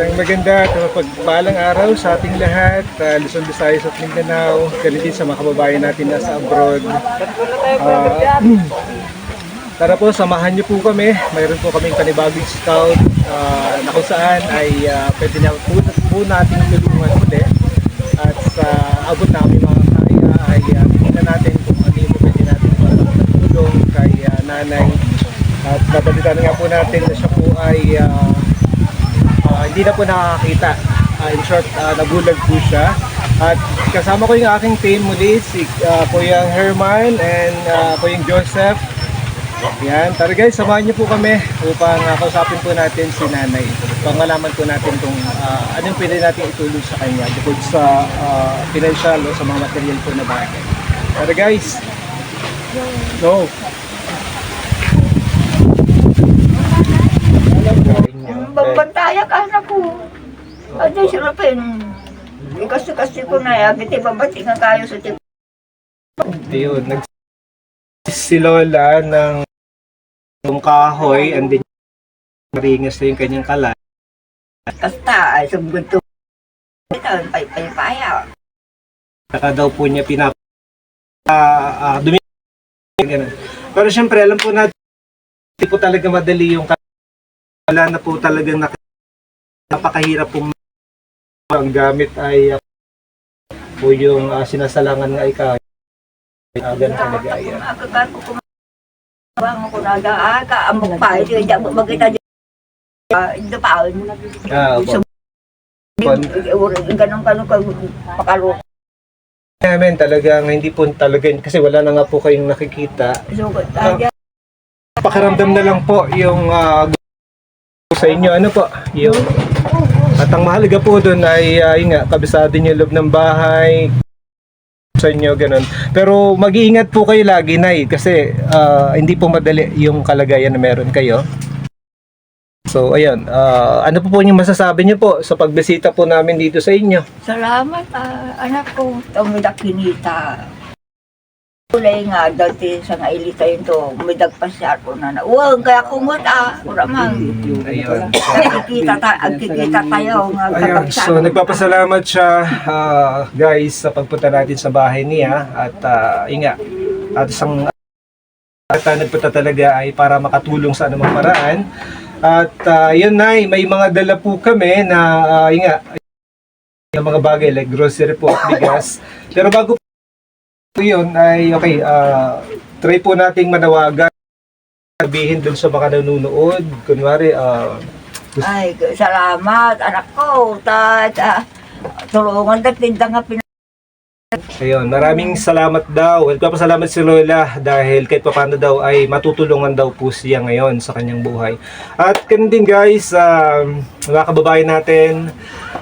Isang maganda at mapagpalang araw sa ating lahat, uh, Luzon, Visayas at Mindanao, din sa mga kababayan natin nasa abroad. Ah, tara po, samahan niyo po kami. Mayroon po kaming panibagong scout ah, na kung saan ay ah, pwede na po, po natin tulungan ulit. At sa abot namin mga kaya ay uh, tingnan natin kung ano yung pwede natin tulong kay ah, nanay. At nabalitan nga po natin na siya po ay ah, Ah, hindi na po nakakakita. Ah, in short, ah, nabulag po siya. At kasama ko yung aking team muli, si uh, Kuyang Herman and uh, Kuyang Joseph. Yan, tara guys, samahan niyo po kami upang uh, kausapin po natin si nanay. Upang malaman po natin kung uh, anong pwede natin itulong sa kanya bukod sa uh, financial o sa mga material po na bagay. Tara guys! Go! Babantaya ka na po. Ano sirapin? Kasi-kasi ko na yan. Hindi babati nga kayo sa tip. Ayun, nag si Lola ng ng kahoy and then maringas na yung kanyang kalat. Kasta, ay sumugod to. Ito, pay-pay-paya. Saka daw po niya pinap ah ah, dumi ganun. Pero syempre alam po natin hindi po talaga madali yung wala na po talaga nak napakahirap po ang gamit ay ah, po yung ah, sinasalangan nga ikaw. Uh, ganun talaga kung Bang ko na ga ka amok pa ito ya magkita di ito pa Ah, opo. ganun kanu ka pakalo namin talagang hindi po talaga kasi wala na nga po kayong nakikita. so kaya Pakiramdam na lang po yung ah, sa inyo ano po yung at ang mahalaga po doon ay uh, yun nga kabisado niyo loob ng bahay sa inyo ganun. Pero mag-iingat po kayo lagi na kasi ah, hindi po madali yung kalagayan na meron kayo. So ayun, ah, ano po po yung masasabi niyo po sa pagbisita po namin dito sa inyo? Salamat, ah, anak ko. Tumidak kinita. Kulay nga, dati sa nga ilita yun to, umidag pa siya ako na na. Uwag, kaya kumot ah, kuramang. Ayun. Ta, ang kikita tayo nga Ayun, so nagpapasalamat siya ah, guys sa pagpunta natin sa bahay niya at uh, inga at isang at uh, nagpunta talaga ay para makatulong sa anumang paraan at ah, yun na may mga dala po kami na uh, inga yung mga bagay like grocery po at bigas pero bago po yun ay okay ah, try po nating manawagan sabihin dun sa mga nanonood kunwari ah, Ay, salamat, anak ko. Ta, ta, tulungan na tinda nga pin... Ayun, maraming salamat daw. Nagpapasalamat si Lola dahil kahit paano daw ay matutulungan daw po siya ngayon sa kanyang buhay. At ganun din guys, um, mga kababayan natin,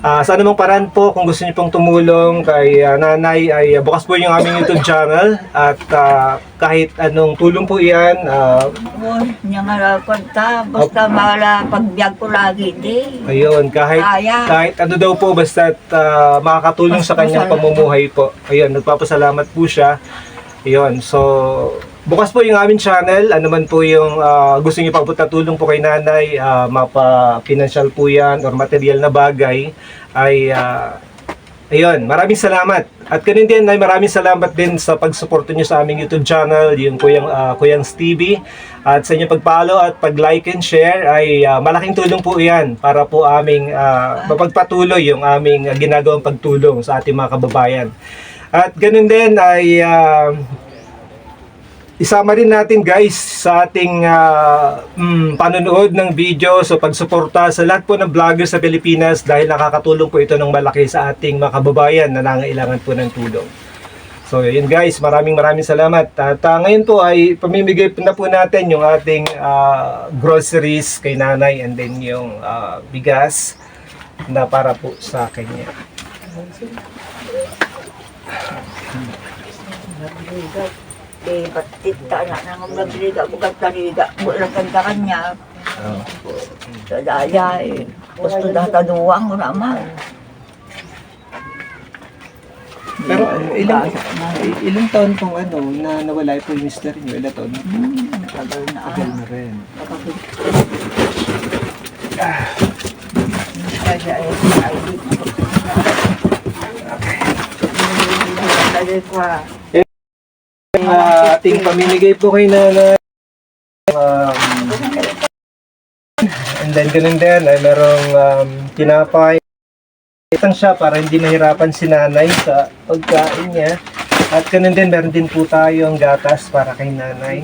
ah, sa anumang paraan po kung gusto niyo pong tumulong kay ah, nanay ay ah, bukas po yung aming YouTube channel at ah, kahit anong tulong po iyan, ah, Uy, niya nga kwenta, basta mala pagbiag ko lagi, di. ayun, kahit Kaya. kahit ano daw po basta makakatulong sa kanyang pamumuhay po. Ayun, nagpapasalamat po siya. Ayun, so bukas po yung aming channel. Ano man po yung ah, gusto niyo pang tulong po kay nanay, ah, mapa-financial po yan or material na bagay ay ah, Ayun, maraming salamat. At ganun din ay maraming salamat din sa pagsuporto niyo sa aming YouTube channel, yung Kuyang uh, Kuyang TV. At sa inyong pag-follow at pag-like and share ay ah, malaking tulong po 'yan para po aming ah, mapagpatuloy yung aming ah, ginagawang pagtulong sa ating mga kababayan. At ganun din ay ah, Isama rin natin guys sa ating ah, mm, panonood ng video so pagsuporta sa lahat po ng vloggers sa Pilipinas dahil nakakatulong po ito ng malaki sa ating mga kababayan na nangailangan po ng tulong. So yun guys, maraming maraming salamat. At ah, ngayon po ay pamimigay na po natin yung ating ah, groceries kay nanay and then yung ah, bigas na para po sa kanya. Eh, batit ta na nang nagliga ko kat taliga ko lang kanta kanya. Sa daya eh. Gusto data duwang ko naman. Pero ilang, ilang taon pong ano, na nawala po yung mister niyo? Ilang taon? Hmm, matagal na. Matagal na rin. Ah. Okay. Ating pamimigay po kay nanay. Um, and then ganun din ay merong um, tinapay. Itang siya para hindi mahirapan si nanay sa pagkain niya. At ganun din, meron din po tayong gatas para kay nanay.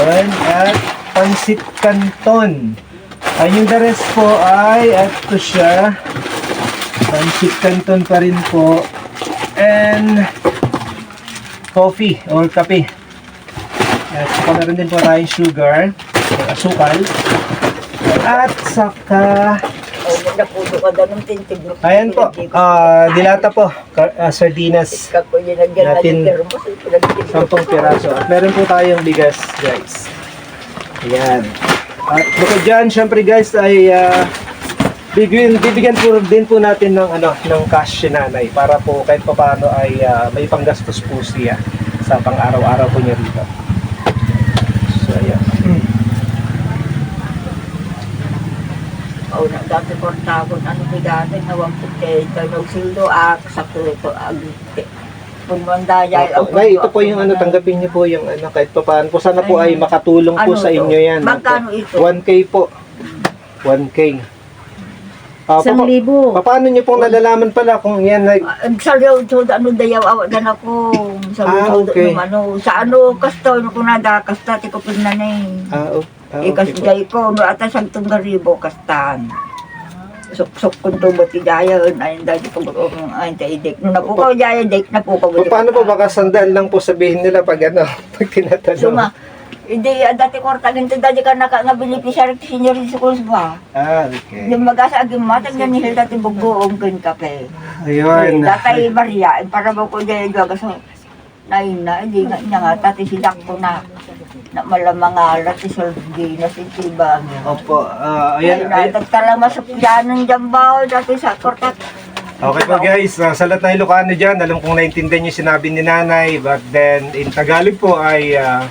Yan. At pansit canton. Ay, yung the rest po ay, ito siya. Pansit canton pa rin po. And coffee or kape. At saka meron din po tayong sugar, asukal. At saka, napuno ka daw ng tintig. ayan po, ah, dilata po, ka- ah, sardinas, Iska ko yun, nagyan na Natin- yung ko. 10 piraso. At meron po tayong bigas, guys. Ayan. At bukod dyan, syempre guys, ay ah, bibigyan, bibigyan po din po natin ng, ano, ng cash si nanay para po kahit pa paano ay ah, may panggastos po siya sa pang-araw-araw po niya rito. So, ayan. Oh, na dati ko tapon ano bigate na wang puti ito nung sildo ak sa ito agite. Opo. Nay, ito po yung ano, tanggapin niyo po yung ano, kahit pa paano po. Sana po ay makatulong po Ano sa inyo yan. Magkano ito? 1K po. 1K. Ah, Isang pa- libo. pa- paano niyo pong nalalaman pala kung yan ay Sa liyaw to ano dayaw awat na ako sa Ah, liyaw okay. okay. ano sa ano kasto no kunada kasta ti ko pinanay. Ah, oh, ah, Ikas okay po. jay ko no ata sang tunggaribo kastan. Sok sok kun to bati jaya ay dadi ko um, ay ta idik no napukaw jaya dik napukaw Pa- Paano po baka sandal lang po sabihin nila pag ano, pag tinatanong? Suma, hindi, dati ko rin ito, dati ka naka, nga beneficiary ti senior schools ba? Ah, okay. Yung mag-asa aging matag na nihil dati bugoong kin kape. Ayun. Dati Maria, para ba ko dahil gaga sa nain na, hindi nga niya nga, tati sidak ko na, na malamang alat, ti soldi na si Tiba. Opo, ah, Ayan, ayan, ayan. nagtala masuk dyan jambaw, dati sa kortat. Okay po guys, uh, sa lahat ng Ilocano dyan, alam kong naintindihan yung sinabi ni nanay, but then in Tagalog po ay uh,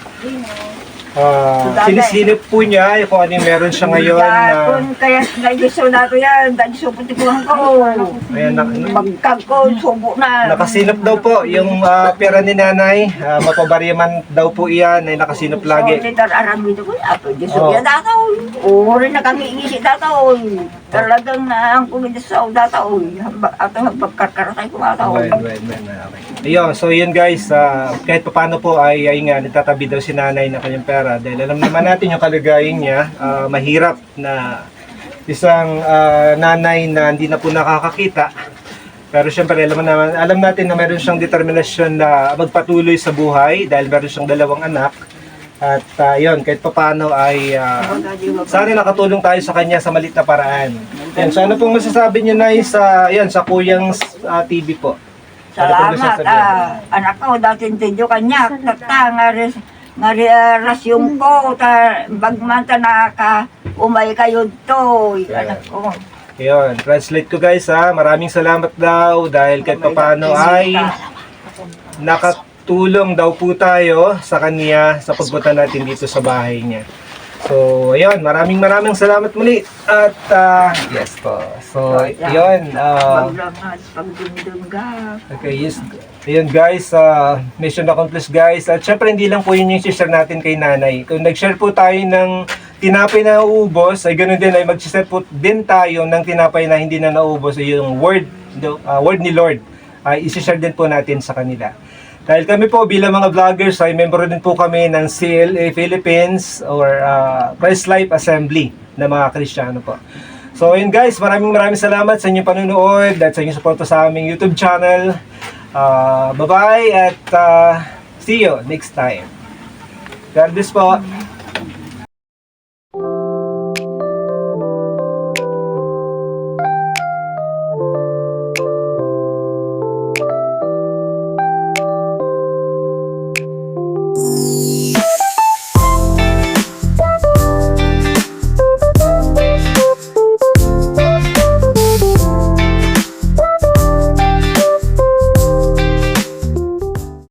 uh, sinisilip po niya kung ano yung meron siya ngayon. Na kung kaya naiso na ko yan, dati suputikuhan ko. ayan, na, Pagkag ko, subo na. nakasilip daw po yung uh, pera ni nanay, uh, mapabariman daw po iyan, ay nakasilip lagi. So, litar arami ko, apo, Diyos Oo. ko yan dataw. Uri na kami ingisi dataw. Talagang na ang kumidis sa dataw. At ang pagkarkaratay ko dataw. Okay, right, right, okay. So yun guys, ah, kahit pa paano po ay, ay nga, nagtatabi daw si nanay ng kanyang pera dahil alam naman natin yung kalagayan niya, ah, mahirap na isang ah, nanay na hindi na po nakakakita. Pero syempre, alam, naman, alam natin na meron siyang determinasyon na magpatuloy sa buhay dahil meron siyang dalawang anak. At ah, yun, kahit pa paano ay ah, sana nakatulong tayo sa kanya sa malit na paraan. Yan, so ano pong masasabi niyo na sa, yan, sa Kuyang ah, TV po? Ano pong Salamat. masasabi? Ah, anak ko, dati tinyo kanya. Tata, nga res, nga rasyon ko. Ta, bagmanta na ka, umay kayo to. Anak ko. Yun, translate ko guys ha. Maraming salamat daw dahil kahit paano ay nakatulong daw po tayo sa kanya sa pagpunta natin dito sa bahay niya. So, ayun, maraming maraming salamat muli. At, ah, yes po. So, yun. ah, Maglangat, pagdundungga. Okay, yes. Ayun guys, uh, mission accomplished guys. At syempre hindi lang po yun yung share natin kay nanay. Kung nag-share po tayo ng tinapay na uubos, ay ganoon din ay mag-share po din tayo ng tinapay na hindi na naubos. Ay yung word, uh, word ni Lord. Ay isi-share din po natin sa kanila. Dahil kami po bilang mga vloggers ay member din po kami ng CLA Philippines or uh, Christ Life Assembly na mga Kristiyano po. So ayun guys, maraming maraming salamat sa inyong panunood at sa inyong suporta sa aming YouTube channel. Uh, bye-bye at uh, see you next time. God bless po.